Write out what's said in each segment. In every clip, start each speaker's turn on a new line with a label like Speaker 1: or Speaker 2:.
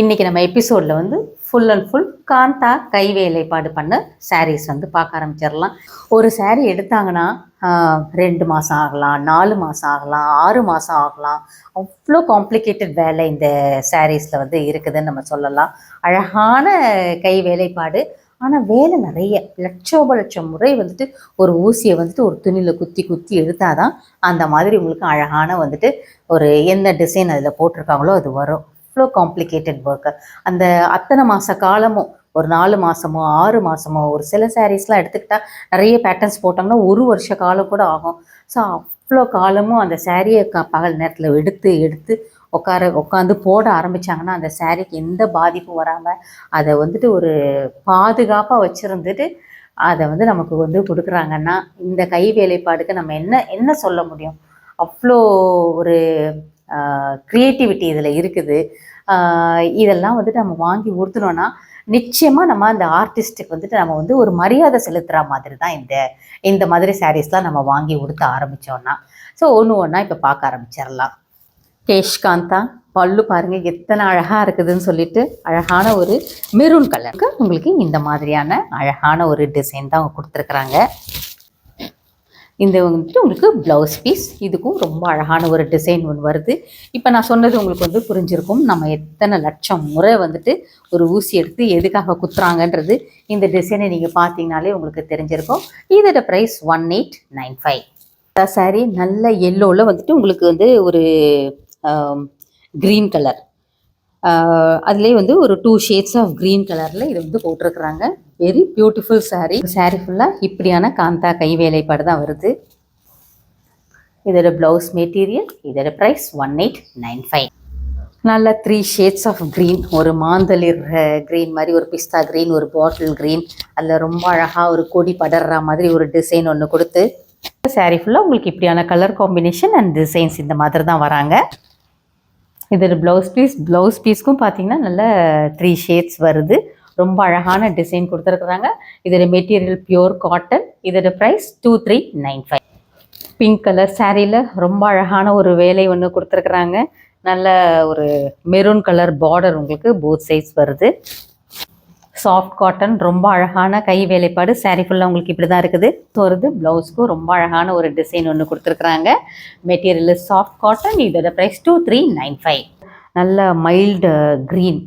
Speaker 1: இன்றைக்கி நம்ம எபிசோடில் வந்து ஃபுல் அண்ட் ஃபுல் காந்தா கை வேலைப்பாடு பண்ண சாரீஸ் வந்து பார்க்க ஆரம்பிச்சிடலாம். ஒரு சாரீ எடுத்தாங்கன்னா ரெண்டு மாதம் ஆகலாம் நாலு மாதம் ஆகலாம் ஆறு மாதம் ஆகலாம். அவ்வளோ காம்ப்ளிகேட்டட் வேலை இந்த சாரீஸில் வந்து இருக்குதுன்னு நம்ம சொல்லலாம். அழகான கை வேலைப்பாடு. ஆனால் வேலை நிறைய. லட்சோப லட்சம் முறை வந்துட்டு ஒரு ஊசியை வந்துட்டு ஒரு துணியில் குத்தி குத்தி எடுத்தாதான் அந்த மாதிரி உங்களுக்கு அழகான வந்துட்டு ஒரு எந்த டிசைன் அதில் போட்டிருக்காங்களோ அது வரும். அவ்வளோ காம்ப்ளிகேட்டட் ஒர்க்கு அந்த அத்தனை மாத காலமும் ஒரு நாலு மாதமோ ஆறு மாதமோ ஒரு சில சாரீஸ்லாம் எடுத்துக்கிட்டால் நிறைய பேட்டர்ன்ஸ் போட்டாங்கன்னா ஒரு வருஷ காலம் கூட ஆகும். ஸோ அவ்வளோ காலமும் அந்த சாரியை க பகல் நேரத்தில் எடுத்து எடுத்து உட்கார உட்காந்து போட ஆரம்பிச்சாங்கன்னா அந்த சாரிக்கு எந்த பாதிப்பும் வராமல் அதை வந்துட்டு ஒரு பாதுகாப்பாக வச்சுருந்துட்டு அதை வந்து நமக்கு வந்து கொடுக்குறாங்கன்னா இந்த கை வேலைப்பாடுக்கு நம்ம என்ன என்ன சொல்ல முடியும்? அவ்வளோ ஒரு க்ரியேட்டிவிட்டி இதில் இருக்குது. இதெல்லாம் வந்துட்டு நம்ம வாங்கி உடுத்தினோன்னா நிச்சயமாக நம்ம அந்த ஆர்டிஸ்ட்டுக்கு வந்துட்டு நம்ம வந்து ஒரு மரியாதை செலுத்துகிற மாதிரி தான் இந்த இந்த மாதிரி சாரீஸ்லாம் நம்ம வாங்கி உடுத்த ஆரம்பித்தோன்னா ஸோ ஒன்று ஒன்றா இப்போ பார்க்க ஆரம்பிச்சிடலாம். கேஷ்காந்தா பல்லு பாருங்கள் எத்தனை அழகாக இருக்குதுன்னு சொல்லிட்டு அழகான ஒரு மெரூன் கலருக்கு உங்களுக்கு இந்த மாதிரியான அழகான ஒரு டிசைன் தான் அவங்க கொடுத்துருக்குறாங்க. இந்த வந்துட்டு உங்களுக்கு ப்ளவுஸ் பீஸ் இதுக்கும் ரொம்ப அழகான ஒரு டிசைன் ஒன்று வருது. இப்போ நான் சொன்னது உங்களுக்கு வந்து புரிஞ்சிருக்கும். நம்ம எத்தனை லட்சம் முறை வந்துட்டு ஒரு ஊசி எடுத்து எதுக்காக குத்துறாங்கன்றது இந்த டிசைனை நீங்கள் பார்த்தீங்கனாலே உங்களுக்கு தெரிஞ்சிருக்கும். இதோட price one eight nine five sari நல்ல எல்லோவில் வந்துட்டு உங்களுக்கு வந்து ஒரு க்ரீன் கலர் அதுலேயே வந்து ஒரு டூ ஷேட்ஸ் ஆஃப் க்ரீன் கலரில் இது வந்து போட்டிருக்கிறாங்க. Very beautiful saree. saree ஃபுல்லாக இப்படியான காந்தா கை வேலைப்பாடு தான் வருது. இதோட ப்ளவுஸ் மெட்டீரியல் இதோட price one eight nine five நல்ல த்ரீ ஷேட்ஸ் ஆஃப் க்ரீன் ஒரு மாந்தளிர் க்ரீன் மாதிரி ஒரு பிஸ்தா க்ரீன் ஒரு பாட்டில் க்ரீன் அதில் ரொம்ப அழகாக ஒரு கொடி படர்ற மாதிரி ஒரு டிசைன் ஒன்று கொடுத்து saree ஃபுல்லாக உங்களுக்கு இப்படியான கலர் காம்பினேஷன் அண்ட் டிசைன்ஸ் இந்த மாதிரி தான் வராங்க. இதோட ப்ளவுஸ் பீஸ் ப்ளவுஸ் பீஸ்க்கும் பார்த்தீங்கன்னா நல்ல த்ரீ ஷேட்ஸ் வருது. ரொம்ப அழகான டிசைன் கொடுத்துருக்குறாங்க. இதோட மெட்டீரியல் பியூர் காட்டன் இதோட price two three nine five pink colour சாரியில் ரொம்ப அழகான ஒரு வேலை ஒன்று கொடுத்துருக்குறாங்க. நல்ல ஒரு மெரூன் கலர் பார்டர் உங்களுக்கு போத் சைஸ் வருது. சாஃப்ட் காட்டன் ரொம்ப அழகான கை வேலைப்பாடு. சாரீ ஃபுல்லாக உங்களுக்கு இப்படி தான் இருக்குது. வருது. ப்ளவுஸ்க்கும் ரொம்ப அழகான ஒரு டிசைன் ஒன்று கொடுத்துருக்குறாங்க. மெட்டீரியல் சாஃப்ட் காட்டன் இதோட price two three nine five நல்ல மைல்டு க்ரீன்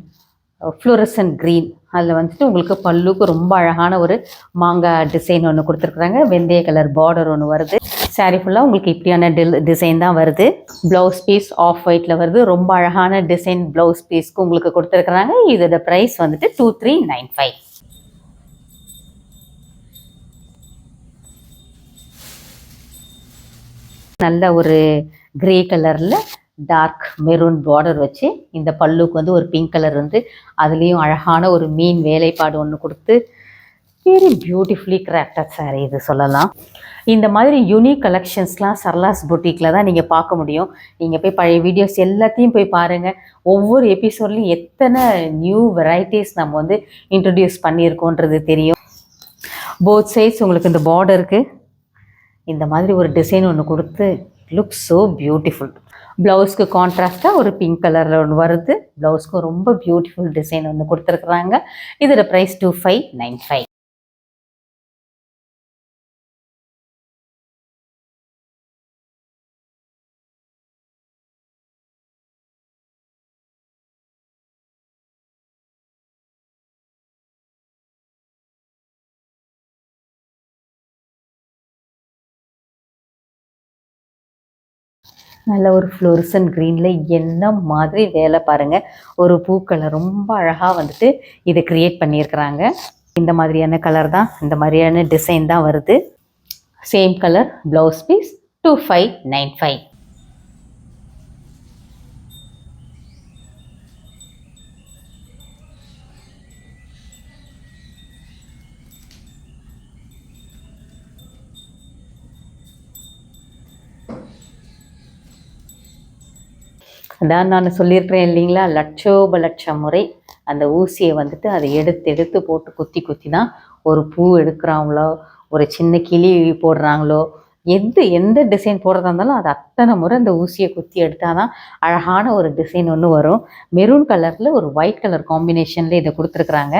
Speaker 1: ஃப்ளோரசன் க்ரீன் அதில் வந்துட்டு உங்களுக்கு பல்லுக்கு ரொம்ப அழகான ஒரு மாங்காய் டிசைன் ஒன்று கொடுத்துருக்குறாங்க. வெந்தய கலர் பார்டர் ஒன்று வருது. Saree ஃபுல்லாக உங்களுக்கு இப்படியான டில் டிசைன் தான் வருது. ப்ளவுஸ் பீஸ் ஆஃப் ஒயிட்டில் வருது. ரொம்ப அழகான டிசைன் ப்ளவுஸ் பீஸ்க்கு உங்களுக்கு கொடுத்துருக்குறாங்க. இதோட ப்ரைஸ் வந்துட்டு டூ த்ரீ நைன் ஃபைவ் நல்ல ஒரு கிரே கலரில் டார்க் மெரூன் பார்டர் வச்சு இந்த பல்லுக்கு வந்து ஒரு பிங்க் கலர் வந்து அதுலேயும் அழகான ஒரு மீன் வேலைப்பாடு ஒன்று கொடுத்து வெரி பியூட்டிஃபுல்லி கிராஃப்டட் சாரீ இது சொல்லலாம். இந்த மாதிரி யூனிக் கலெக்ஷன்ஸ்லாம் சர்லாஸ் புட்டிக்கில் தான் நீங்கள் பார்க்க முடியும். நீங்கள் போய் பழைய வீடியோஸ் எல்லாத்தையும் போய் பாருங்கள் ஒவ்வொரு எபிசோட்லையும் எத்தனை நியூ வெரைட்டிஸ் நம்ம வந்து இன்ட்ரடியூஸ் பண்ணியிருக்கோன்றது தெரியும். போத் சைட்ஸ் உங்களுக்கு இந்த பார்டருக்கு இந்த மாதிரி ஒரு டிசைன் ஒன்று கொடுத்து லுக் ஸோ பியூட்டிஃபுல் ப்ளவுஸ்க்கு கான்ட்ராஸ்ட்டாக ஒரு பிங்க் கலரில் ஒன்று வருது. ப்ளவுஸ்க்கு ரொம்ப பியூட்டிஃபுல் டிசைன் ஒன்று கொடுத்துருக்குறாங்க. இதோட price two five nine five நல்ல ஒரு ஃப்ளோரிசன் க்ரீனில் என்ன மாதிரி வேலை பாருங்கள் ஒரு பூக்களை ரொம்ப அழகாக வந்துட்டு இதை க்ரியேட் பண்ணியிருக்கிறாங்க. இந்த மாதிரியான கலர் தான் இந்த மாதிரியான டிசைன் தான் வருது. Same colour blouse piece two five nine five அதான் நான் சொல்லியிருக்கிறேன் இல்லைங்களா? லட்சோப லட்சம் முறை அந்த ஊசியை வந்துட்டு அதை எடுத்து எடுத்து போட்டு குத்தி குத்தி தான் ஒரு பூ எடுக்கிறாங்களோ ஒரு சின்ன கிளி போடுறாங்களோ எது எந்த டிசைன் போடுறதா இருந்தாலும் அது அத்தனை முறை அந்த ஊசியை குத்தி எடுத்தால் தான் அழகான ஒரு டிசைன் ஒன்று வரும். மெரூன் கலரில் ஒரு ஒயிட் கலர் காம்பினேஷனில் இதை கொடுத்துருக்குறாங்க.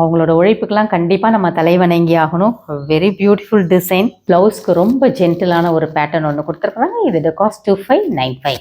Speaker 1: அவங்களோட உழைப்புக்கெல்லாம் கண்டிப்பாக நம்ம தலைவணங்கி ஆகணும். வெரி பியூட்டிஃபுல் டிசைன் ப்ளவுஸ்க்கு ரொம்ப ஜென்டிலான ஒரு பேட்டர்ன் ஒன்று கொடுத்துருக்குறாங்க. இதோட cost two five nine five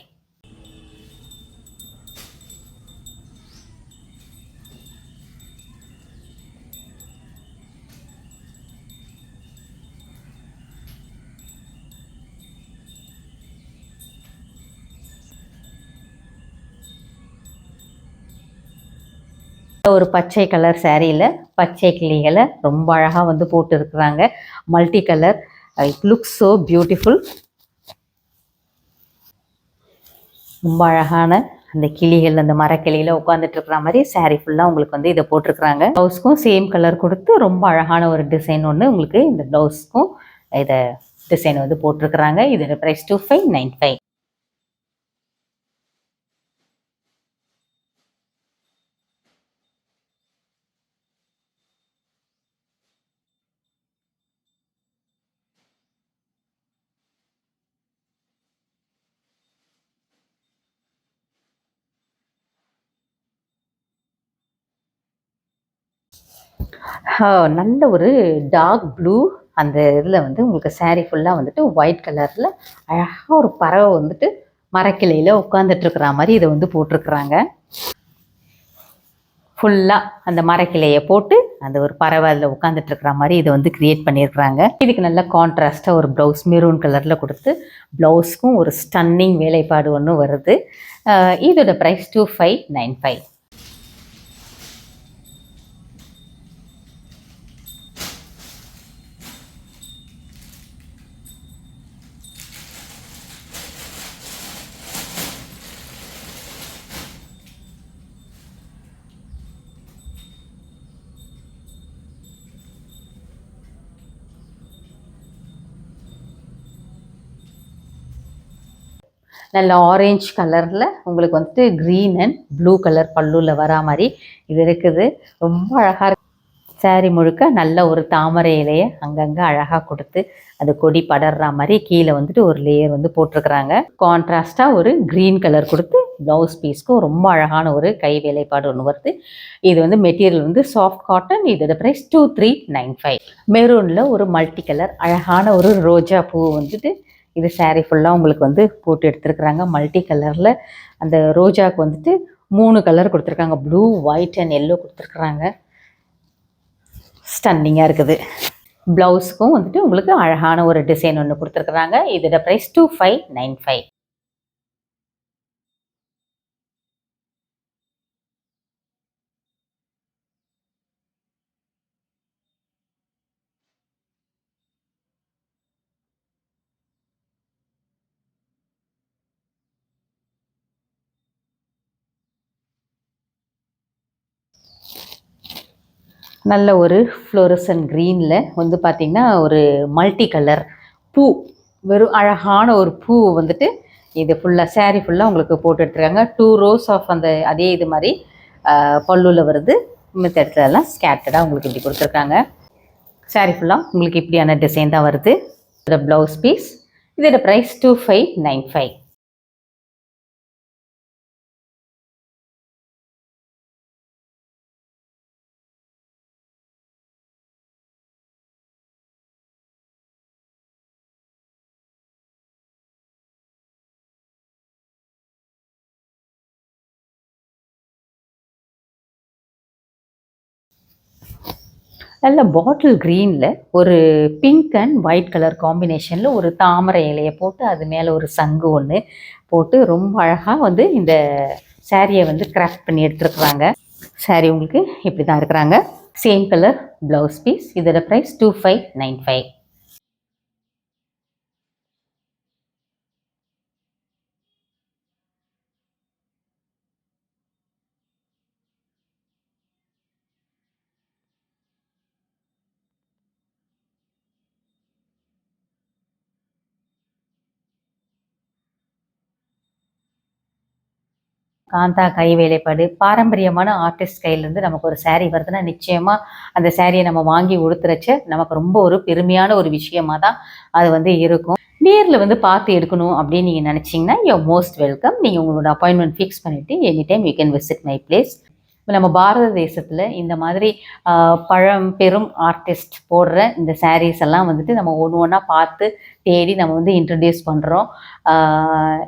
Speaker 1: ஒரு பச்சை கலர் சேரீயில் பச்சை கிளிகளை ரொம்ப அழகாக வந்து போட்டு இருக்கிறாங்க multi colour. It looks so beautiful ரொம்ப அழகான அந்த கிளிகள் அந்த மரக்கிளியில் உட்காந்துட்டு இருக்கிற மாதிரி சேரீ ஃபுல்லாக உங்களுக்கு வந்து இதை போட்டிருக்கிறாங்க. ப்ளவுஸ்க்கும் சேம் கலர் கொடுத்து ரொம்ப அழகான ஒரு டிசைன் ஒன்று உங்களுக்கு இந்த ப்ளவுஸ்க்கும் இதை டிசைன் வந்து போட்டிருக்கிறாங்க. இதோட price two five nine five நல்ல ஒரு டார்க் ப்ளூ அந்த இதில் வந்து உங்களுக்கு சேரீ ஃபுல்லாக வந்துட்டு ஒயிட் கலரில் அழகாக ஒரு பறவை வந்துட்டு மரக்கிளையில் உட்காந்துட்டுருக்குற மாதிரி இதை வந்து போட்டிருக்குறாங்க. ஃபுல்லாக அந்த மரக்கிளையை போட்டு அந்த ஒரு பறவை அதில் உட்காந்துட்டுருக்குற மாதிரி இதை வந்து க்ரியேட் பண்ணியிருக்கிறாங்க. இதுக்கு நல்ல கான்ட்ராஸ்ட்டாக ஒரு ப்ளவுஸ் மெரூன் கலரில் கொடுத்து ப்ளவுஸ்க்கும் ஒரு ஸ்டன்னிங் வேலைப்பாடு ஒன்று வருது. இதோட price two five nine five நல்ல ஆரஞ்சு கலரில் உங்களுக்கு வந்துட்டு க்ரீன் அண்ட் ப்ளூ கலர் பல்லுவில் வரா மாதிரி இது இருக்குது. ரொம்ப அழகாக இருக்கு. saree முழுக்க நல்ல ஒரு தாமரை இலையை அங்கங்கே அழகாக கொடுத்து அது கொடி படர்ற மாதிரி கீழே வந்துட்டு ஒரு லேயர் வந்து போட்டிருக்கிறாங்க. கான்ட்ராஸ்டாக ஒரு க்ரீன் கலர் கொடுத்து ப்ளவுஸ் பீஸ்க்கும் ரொம்ப அழகான ஒரு கை வேலைப்பாடு ஒன்று வருது. இது வந்து மெட்டீரியல் வந்து சாஃப்ட் காட்டன் இதோட price two three nine five மெரூனில் ஒரு மல்டி கலர் அழகான ஒரு ரோஜா பூ வந்துட்டு இது saree ஃபுல்லாக உங்களுக்கு வந்து போட்டு எடுத்துருக்குறாங்க. மல்டி கலரில் அந்த ரோஜாவுக்கு வந்துட்டு மூணு கலர் கொடுத்துருக்காங்க. ப்ளூ ஒயிட் அண்ட் எல்லோ கொடுத்துருக்குறாங்க. ஸ்டன்னிங்காக இருக்குது. ப்ளவுஸ்க்கும் வந்துட்டு உங்களுக்கு அழகான ஒரு டிசைன் ஒன்று கொடுத்துருக்குறாங்க. இதோட price two five nine five நல்ல ஒரு ஃப்ளோரசன் க்ரீனில் வந்து பார்த்திங்கன்னா ஒரு மல்டி கலர் பூ வெறும் அழகான ஒரு பூ வந்துட்டு இது ஃபுல்லாக சேரீ ஃபுல்லாக உங்களுக்கு போட்டு எடுத்துருக்காங்க. டூ ரோஸ் ஆஃப் அந்த அதே இது மாதிரி பல்லுவில் வருது. மித்த இடத்துலலாம் எல்லாம் ஸ்கேட்டடாக உங்களுக்கு இப்படி கொடுத்துருக்காங்க. Saree ஃபுல்லாக உங்களுக்கு இப்படியான டிசைன் தான் வருது. இதோட ப்ளவுஸ் பீஸ் இதோட price two five nine five நல்ல பாட்டில் க்ரீனில் ஒரு பிங்க் அண்ட் ஒயிட் கலர் காம்பினேஷனில் ஒரு தாமரை இலையை போட்டு அது மேலே ஒரு சங்கு ஒன்று போட்டு ரொம்ப அழகாக வந்து இந்த சாரியை வந்து கிராஃப்ட் பண்ணி எடுத்துருக்குறாங்க. சாரி உங்களுக்கு இப்படி தான் இருக்கிறாங்க சேம் கலர் ப்ளவுஸ் பீஸ் இதோட price two five nine five kantha கை வேலைப்பாடு பாரம்பரியமான ஆர்டிஸ்ட் கையிலேருந்து நமக்கு ஒரு சேரீ வருதுன்னா நிச்சயமாக அந்த சேரீயை நம்ம வாங்கி உடுத்துறச்ச நமக்கு ரொம்ப ஒரு பெருமையான ஒரு விஷயமா தான் அது வந்து இருக்கும். நேரில் வந்து பார்த்து எடுக்கணும் அப்படின்னு நீங்கள் நினச்சிங்கன்னா யூ மோஸ்ட் வெல்கம் நீங்கள் உங்களோட அப்பாயின்மெண்ட் ஃபிக்ஸ் பண்ணிவிட்டு any time you can visit my place இப்போ நம்ம பாரத தேசத்தில் இந்த மாதிரி பழம் பெரும் ஆர்டிஸ்ட் போடுற இந்த சாரீஸ் எல்லாம் வந்துட்டு நம்ம ஒன்று ஒன்றா பார்த்து தேடி நம்ம வந்து இன்ட்ரடியூஸ் பண்ணுறோம்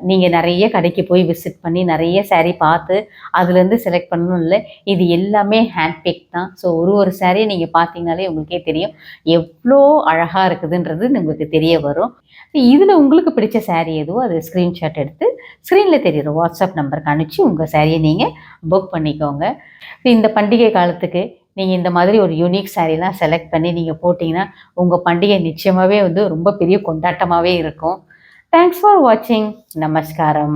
Speaker 1: நீங்கள் நிறைய கடைக்கு போய் விசிட் பண்ணி நிறைய சேரீ பார்த்து அதுலேருந்து செலக்ட் பண்ணணும் இல்லை இது எல்லாமே ஹேண்ட்பிக் தான். ஸோ ஒரு ஒரு சேரீயை நீங்கள் பார்த்தீங்கனாலே உங்களுக்கே தெரியும் எவ்வளோ அழகாக இருக்குதுன்றது உங்களுக்கு தெரிய வரும். இதில் உங்களுக்கு பிடிச்ச saree எதுவோ அது ஸ்க்ரீன்ஷாட் எடுத்து ஸ்க்ரீனில் தெரியுற வாட்ஸ்அப் நம்பருக்கு அனுப்பிச்சு உங்கள் சாரியை நீங்கள் புக் பண்ணிக்கோங்க. இந்த பண்டிகை காலத்துக்கு நீங்கள் இந்த மாதிரி ஒரு யூனிக் சாரீலாம் செலக்ட் பண்ணி நீங்கள் போட்டிங்கன்னா உங்கள் பண்டிகை நிச்சயமாகவே வந்து ரொம்ப பெரிய கொண்டாட்டமாகவே இருக்கும். தேங்க்ஸ் ஃபார் வாட்சிங் நமஸ்காரம்.